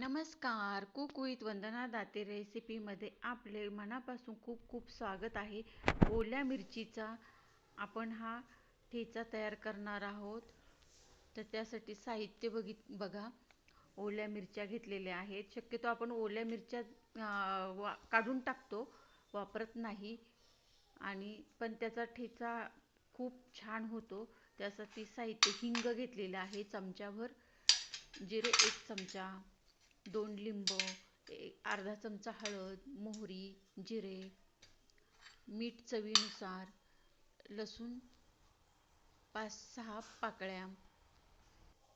नमस्कार. Cook with Vandana Date रेसिपीमध्ये आपले मनापासून खूप खूप स्वागत आहे. ओल्या मिरचीचा आपण हा ठेचा तयार करणार आहोत. तर त्यासाठी साहित्य बघित बघा. ओल्या मिरच्या घेतलेल्या आहेत. शक्यतो आपण ओल्या मिरच्या वा काढून टाकतो वापरत नाही. आणि पण त्याचा ठेचा खूप छान होतो. त्यासाठी साहित्य हिंग घेतलेलं आहे चमच्याभर. जिरे एक चमचा. दोन लिंब अर्धा चमचा हळद मोहरी जिरे मीठ चवीनुसार लसूण पाच सहा पाकळ्या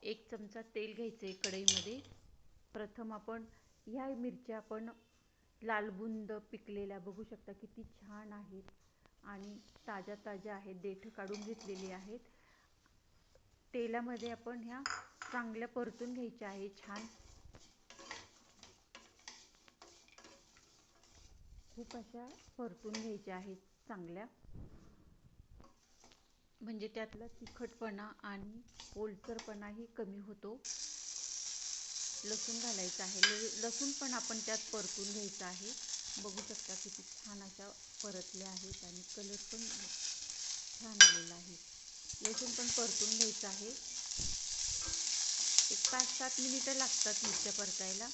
एक चमचा तेल घ्यायचे कढईमध्ये. प्रथम आपण ह्या मिरच्या आपण लालबुंद पिकलेल्या बघू शकता किती छान आहेत आणि ताज्या ताज्या आहेत देठ काढून घेतलेली आहेत. तेलामध्ये आपण ह्या चांगल्या परतून घ्यायच्या आहे छान खूप अशा परतून घ्यायच्या आहेत चांगल्या. म्हणजे त्यातला तिखटपणा आणि ओलसरपणाही कमी होतो. लसूण घालायचं आहे. लसूण पण आपण त्यात परतून घ्यायचं आहे. बघू शकता किती छान अशा परतल्या आहेत आणि कलर पण छान आलेला आहे. लसूण पण परतून घ्यायचं आहे. एक पाच सात मिनिटं लागतात मिरच्या परतायला.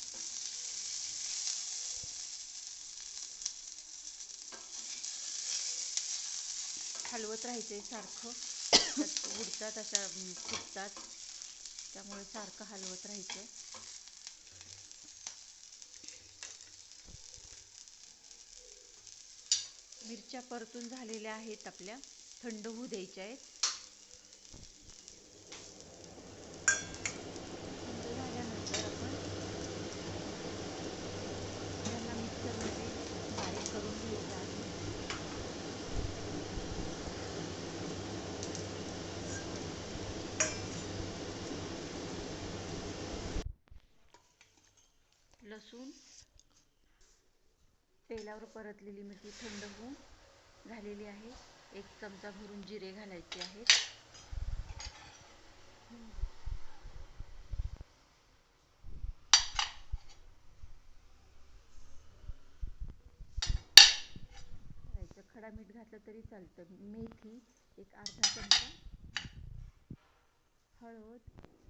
हलवत राहायचे सारखं. उडतात अशा फुटतात. त्यामुळे सारखं हलवत राहायचं मिरच्या परतून झालेल्या आहेत आपल्या. थंड होऊ द्यायच्या आहेत. लसूण तेलावर परतलेली मिरची थंड होऊन झालेली आहे. एक चमचा भरून जिरे घालायचे आहेत. खडा मीठ घातलं तरी चालतं. मेथी एक अर्धा चमचा. हळद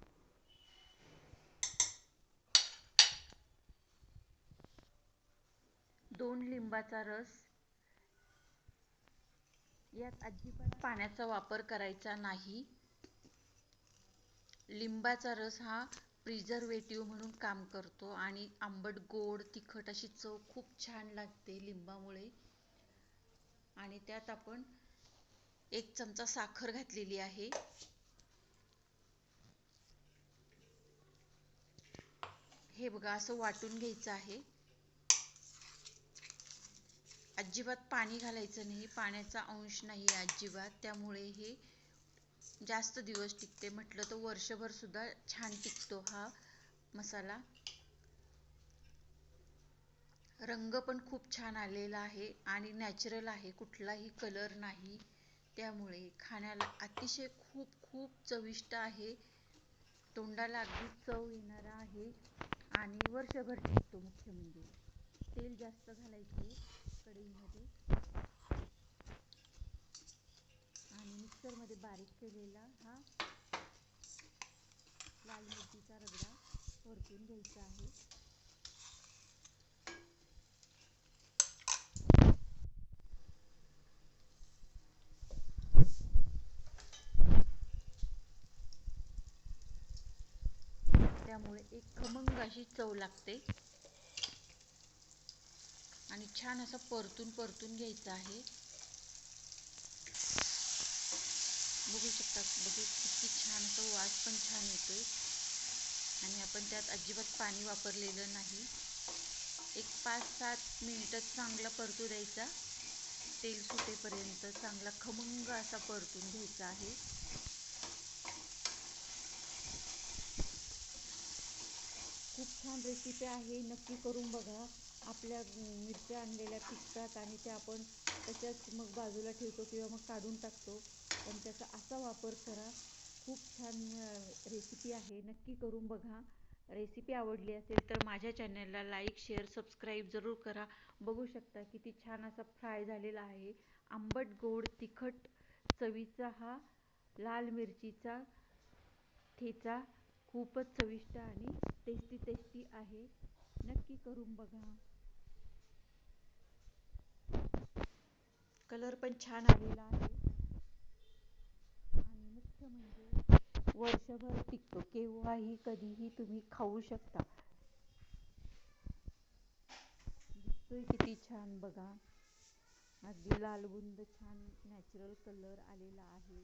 दोन लिंबाचा रस. यात अजिबात पाण्याचा वापर करायचा नाही. लिंबाचा रस हा प्रिझर्वेटिव्ह म्हणून काम करतो आणि आंबट गोड तिखट अशी चव खूप छान लागते लिंबामुळे. आणि त्यात आपण एक चमचा साखर घातलेली आहे. हे बघा असं वाटून घ्यायचं आहे. अजिबात पाणी घालायचं नाही पाण्याचा अंश नाही अजिबात. त्यामुळे हे जास्त दिवस टिकते. म्हटलं तर वर्षभर सुद्धा छान टिकतो हा मसाला. रंग पण खूप छान आलेला आहे आणि नॅचरल आहे. कुठलाही कलर नाही. त्यामुळे खाण्याला अतिशय खूप खूप चविष्ट आहे. तोंडाला अगदी चव येणारा आहे आणि वर्षभर टिकतो मुख्य म्हणजे. तेल जास्त घालायचे कढईमध्ये. आणि मिक्सरमध्ये बारीक केलेला हा लाल मिरचीचा रगडा परतून घ्यायचा आहे. त्यामुळे एक खमंग अशी चव लागते. आणि छान असं परतून परतून घ्यायचं आहे. बघू शकता बघू किती छान असं वास पण छान येतोय. आणि आपण त्यात अजिबात पाणी वापरलेलं नाही. एक पाच सात मिनिटं चांगला परतू द्यायचा. तेल सुटेपर्यंत चांगला खमंग असा परतून घ्यायचा आहे. खूप छान रेसिपी आहे. नक्की करून बघा. आपल्या मिरच्या आणलेल्या पिकतात आणि त्या आपण तशाच मग बाजूला ठेवतो किंवा मग काढून टाकतो. पण त्याचा असा वापर करा. खूप छान रेसिपी आहे. नक्की करून बघा. रेसिपी आवडली असेल तर माझ्या चॅनलला लाईक शेअर सबस्क्राईब जरूर करा. बघू शकता किती छान असा फ्राय झालेला आहे. आंबट गोड तिखट चवीचा हा लाल मिरचीचा ठेचा खूपच चविष्ट आणि टेस्टी टेस्टी आहे. नक्की करून बघा. कलर पण छान आलेला आहे. आणि मुख्य म्हणजे वर्षभर टिकतो केव्हाही कधीही तुम्ही खाऊ शकता. दिसतोय किती छान बघा. अगदी लालबुंद छान नॅचरल कलर आलेला आहे.